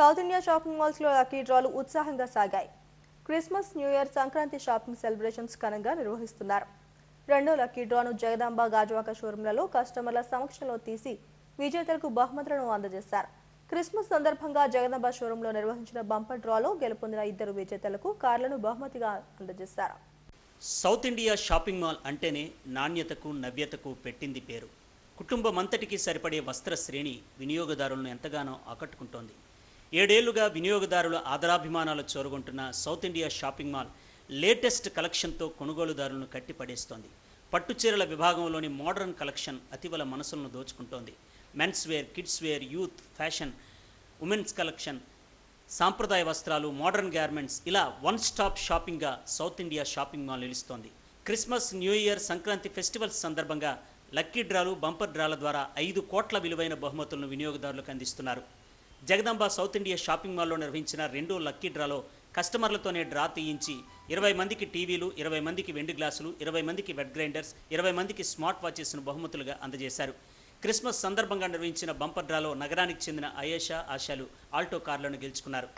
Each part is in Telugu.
సౌత్ ఇండియా షాపింగ్ మాల్స్లో లక్కీ డ్రాలు ఉత్సాహంగా సాగాయి. Christmas new year Sankranti shopping celebrations ఘనంగా నిర్వహిస్తున్నారు. రెండో లక్కీ డ్రాను జగదాంబ గాజువాక షోరూంలలో కస్టమర్ల సమక్షంలో తీసి విజేతలకు బహుమతులను అందజేశారు. క్రిస్మస్ సందర్భంగా జగదాంబ షోరూంలో నిర్వహించిన బంపర్ డ్రాలో గెలుపొందిన ఇద్దరు విజేతలకు కార్లను బహుమతిగా అందజేశారు. సౌత్ ఇండియా షాపింగ్ మాల్ అంటేనే నాణ్యతకు నవ్యతకు పెట్టింది పేరు. కుటుంబం అంతటికి సరిపడే వస్త్ర శ్రేణి వినియోగదారులను ఎంతగానో ఆకట్టుకుంటోంది. ఏడేళ్ళుగా వినియోగదారుల ఆదరాభిమానాలు చోరగొంటున్న south India shopping mall latest కలెక్షన్తో కొనుగోలుదారులను కట్టిపడేస్తోంది. పట్టుచీరల విభాగంలోని మోడర్న్ కలెక్షన్ అతివల మనసులను దోచుకుంటోంది. Men's wear kids wear youth fashion women's collection సాంప్రదాయ వస్త్రాలు మోడర్న్ గార్మెంట్స్ ఇలా వన్ స్టాప్ షాపింగ్గా సౌత్ ఇండియా షాపింగ్ మాల్ నిలుస్తోంది. Christmas new year Sankranti festivals సందర్భంగా లక్కీ డ్రాలు బంపర్ డ్రాల ద్వారా ఐదు కోట్ల విలువైన బహుమతులను వినియోగదారులకు అందిస్తున్నారు. జగదాంబ సౌత్ ఇండియా షాపింగ్ మాల్లో నిర్వహించిన రెండో లక్కీ డ్రాలో కస్టమర్లతోనే డ్రా తీయించి ఇరవై మందికి టీవీలు ఇరవై మందికి వెండి గ్లాసులు ఇరవై మందికి వెడ్ గ్రైండర్స్ ఇరవై మందికి స్మార్ట్ వాచెస్ను బహుమతులుగా అందజేశారు క్రిస్మస్ సందర్భంగా నిర్వహించిన బంపర్ డ్రాలో నగరానికి చెందిన అయేషా ఆశాలు ఆల్టో కార్లను గెలుచుకున్నారు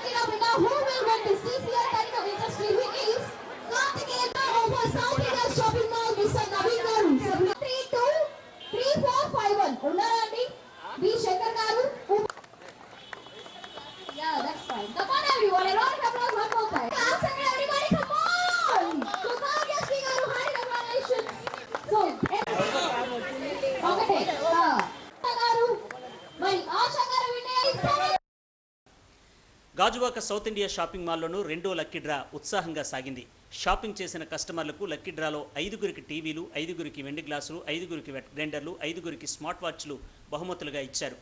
గాజువాక సౌత్ ఇండియా షాపింగ్ మాల్లోనూ రెండో లక్కీ డ్రా ఉత్సాహంగా సాగింది. షాపింగ్ చేసిన కస్టమర్లకు లక్కీ డ్రాలో ఐదుగురికి టీవీలు ఐదుగురికి వెండి గ్లాసులు ఐదుగురికి వెట్ గ్రైండర్లు ఐదుగురికి స్మార్ట్ వాచ్లు బహుమతులుగా ఇచ్చారు.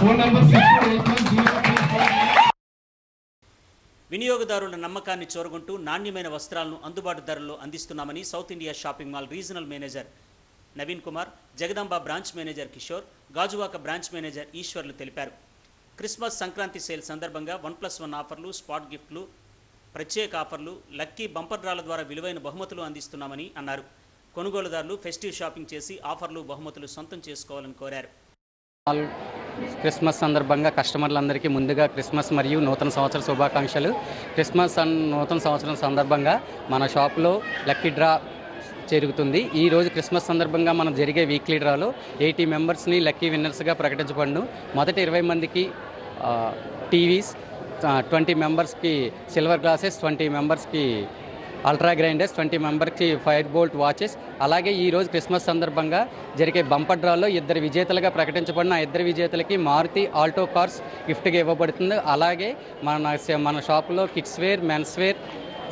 ఫోన్ నంబర్ సిక్స్ వినియోగదారుల నమ్మకాన్ని చోరగొంటూ నాణ్యమైన వస్త్రాలను అందుబాటు ధరల్లో అందిస్తున్నామని south India shopping mall regional manager Naveen Kumar Jagadamba branch manager Kishore Gajuwaka branch manager ఈశ్వర్లు తెలిపారు. క్రిస్మస్ సంక్రాంతి సేల్ సందర్భంగా వన్ ప్లస్ వన్ ఆఫర్లు స్పాట్ గిఫ్ట్లు ప్రత్యేక ఆఫర్లు లక్కీ బంపర్ డ్రాల ద్వారా విలువైన బహుమతులు అందిస్తున్నామని అన్నారు. కొనుగోలుదారులు ఫెస్టివ్ షాపింగ్ చేసి ఆఫర్లు బహుమతులు సొంతం చేసుకోవాలని కోరారు. క్రిస్మస్ సందర్భంగా కస్టమర్లందరికీ ముందుగా క్రిస్మస్ మరియు నూతన సంవత్సర శుభాకాంక్షలు. క్రిస్మస్ అండ్ నూతన సంవత్సరం సందర్భంగా మన షాప్లో లక్కీ డ్రా జరుగుతుంది ఈ రోజు క్రిస్మస్ సందర్భంగా మనం జరిగే వీక్లీ డ్రాలో ఎయిటీ మెంబర్స్ని లక్కీ విన్నర్స్గా ప్రకటించబడును. మొదటి ఇరవై మందికి టీవీస్ ట్వంటీ మెంబర్స్కి సిల్వర్ గ్లాసెస్ ట్వంటీ మెంబర్స్కి అల్ట్రా గ్రైండర్స్ ట్వంటీ మెంబర్కి ఫైర్ బోల్ట్ వాచెస్ అలాగే ఈరోజు క్రిస్మస్ సందర్భంగా జరిగే బంపర్ డ్రాలో ఇద్దరు విజేతలుగా ప్రకటించబడిన ఆ ఇద్దరు విజేతలకి మారుతి ఆల్టో కార్స్ గిఫ్ట్గా ఇవ్వబడుతుంది. అలాగే మన మన షాపులో kids wear men's wear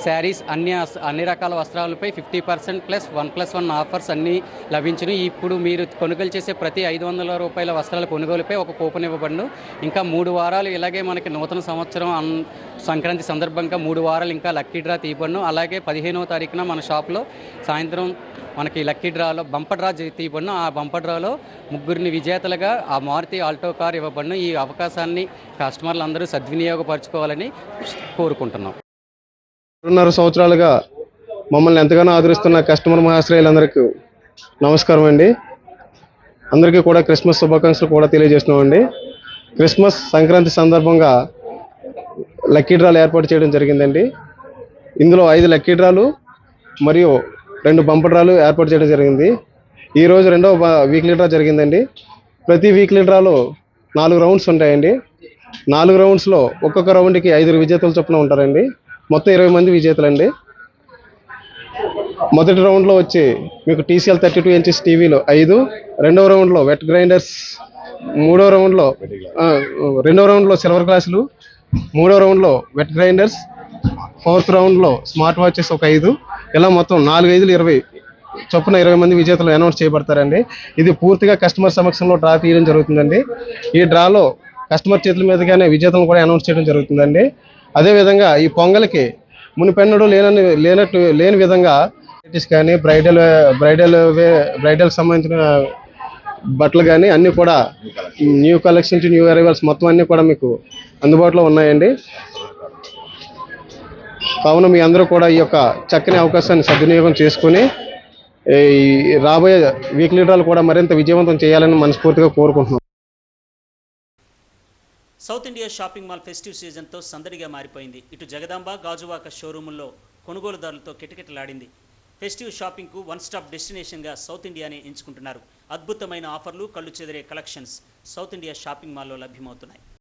saris అన్ని అన్ని రకాల వస్త్రాలపై fifty percent plus one plus one offers అన్నీ లభించును. ఇప్పుడు మీరు కొనుగోలు చేసే ప్రతి ఐదు వందల రూపాయల వస్త్రాల కొనుగోలుపై ఒక కూపన్ ఇవ్వబడును. ఇంకా మూడు వారాలు ఇలాగే మనకి నూతన సంవత్సరం అన్- సంక్రాంతి సందర్భంగా మూడు వారాలు ఇంకా లక్కీ డ్రా తీయబడును. అలాగే పదిహేనవ తారీఖున మన షాప్లో సాయంత్రం మనకి లక్కీ డ్రాలో బంపర్ డ్రా తీయబడును. ఆ బంపర్ డ్రాలో ముగ్గురిని విజేతలుగా ఆ మారుతి ఆల్టో కార్ ఇవ్వబడును. ఈ అవకాశాన్ని కస్టమర్లు అందరూ సద్వినియోగపరచుకోవాలని కోరుకుంటున్నాం. రెండున్నర సంవత్సరాలుగా మమ్మల్ని ఎంతగానో ఆదరిస్తున్న కస్టమర్ మహాశ్రయులందరికీ నమస్కారం అండి. అందరికీ కూడా క్రిస్మస్ శుభాకాంక్షలు కూడా తెలియజేస్తున్నామండి. క్రిస్మస్ సంక్రాంతి సందర్భంగా లక్కీ డ్రాలు ఏర్పాటు చేయడం జరిగిందండి. ఇందులో ఐదు లక్కీ డ్రాలు మరియు రెండు బంపర్ డ్రాలు ఏర్పాటు చేయడం జరిగింది. ఈరోజు రెండవ వీక్లీ డ్రా జరిగిందండి. ప్రతి వీక్లీ డ్రాలో నాలుగు రౌండ్స్ ఉంటాయండి. నాలుగు రౌండ్స్లో ఒక్కొక్క రౌండ్కి ఐదుగురు విజేతలు చొప్పున ఉంటారండి. మొత్తం ఇరవై మంది విజేతలండి. మొదటి రౌండ్లో వచ్చి మీకు టీసీఎల్ థర్టీ టూ ఇంచెస్ టీవీలో ఐదు రెండవ రౌండ్లో వెట్ గ్రైండర్స్ మూడో రౌండ్లో రెండవ రౌండ్లో సిల్వర్ గ్లాసులు మూడో రౌండ్లో వెట్ గ్రైండర్స్ ఫోర్త్ రౌండ్లో స్మార్ట్ వాచెస్ ఒక ఐదు. ఇలా మొత్తం నాలుగు ఐదులు ఇరవై చొప్పున ఇరవై మంది విజేతలు అనౌన్స్ చేయబడతారండి. ఇది పూర్తిగా కస్టమర్ సమక్షంలో డ్రా తీయడం జరుగుతుందండి. ఈ డ్రాలో కస్టమర్ చేతుల మీదుగానే విజేతలను కూడా అనౌన్స్ చేయడం జరుగుతుందండి. అదేవిధంగా ఈ పొంగల్కి మునిపెన్నడు లేనని లేనట్టు లేని విధంగా కానీ బ్రైడల్ బ్రైడల్ బ్రైడల్ సంబంధించిన బట్టలు కానీ అన్నీ కూడా న్యూ కలెక్షన్ న్యూ అరైవల్స్ మొత్తం అన్నీ కూడా మీకు అందుబాటులో ఉన్నాయండి. కావున మీ అందరూ కూడా ఈ యొక్క చక్కని అవకాశాన్ని సద్వినియోగం చేసుకుని ఈ రాబోయే వీక్ లీడర్లు కూడా మరింత విజయవంతం చేయాలని మనస్ఫూర్తిగా కోరుకుంటున్నాం. South India shopping mall festive సీజన్తో సందడిగా మారిపోయింది. ఇటు జగదాంబ గాజువాక షోరూముల్లో కొనుగోలుదారులతో కిటకిటలాడింది. ఫెస్టివ్ షాపింగ్కు వన్ స్టాప్ డెస్టినేషన్గా సౌత్ ఇండియానే ఎంచుకుంటున్నారు. అద్భుతమైన ఆఫర్లు కళ్ళు చెదిరే కలెక్షన్స్ సౌత్ ఇండియా షాపింగ్ మాల్లో లభ్యమవుతున్నాయి.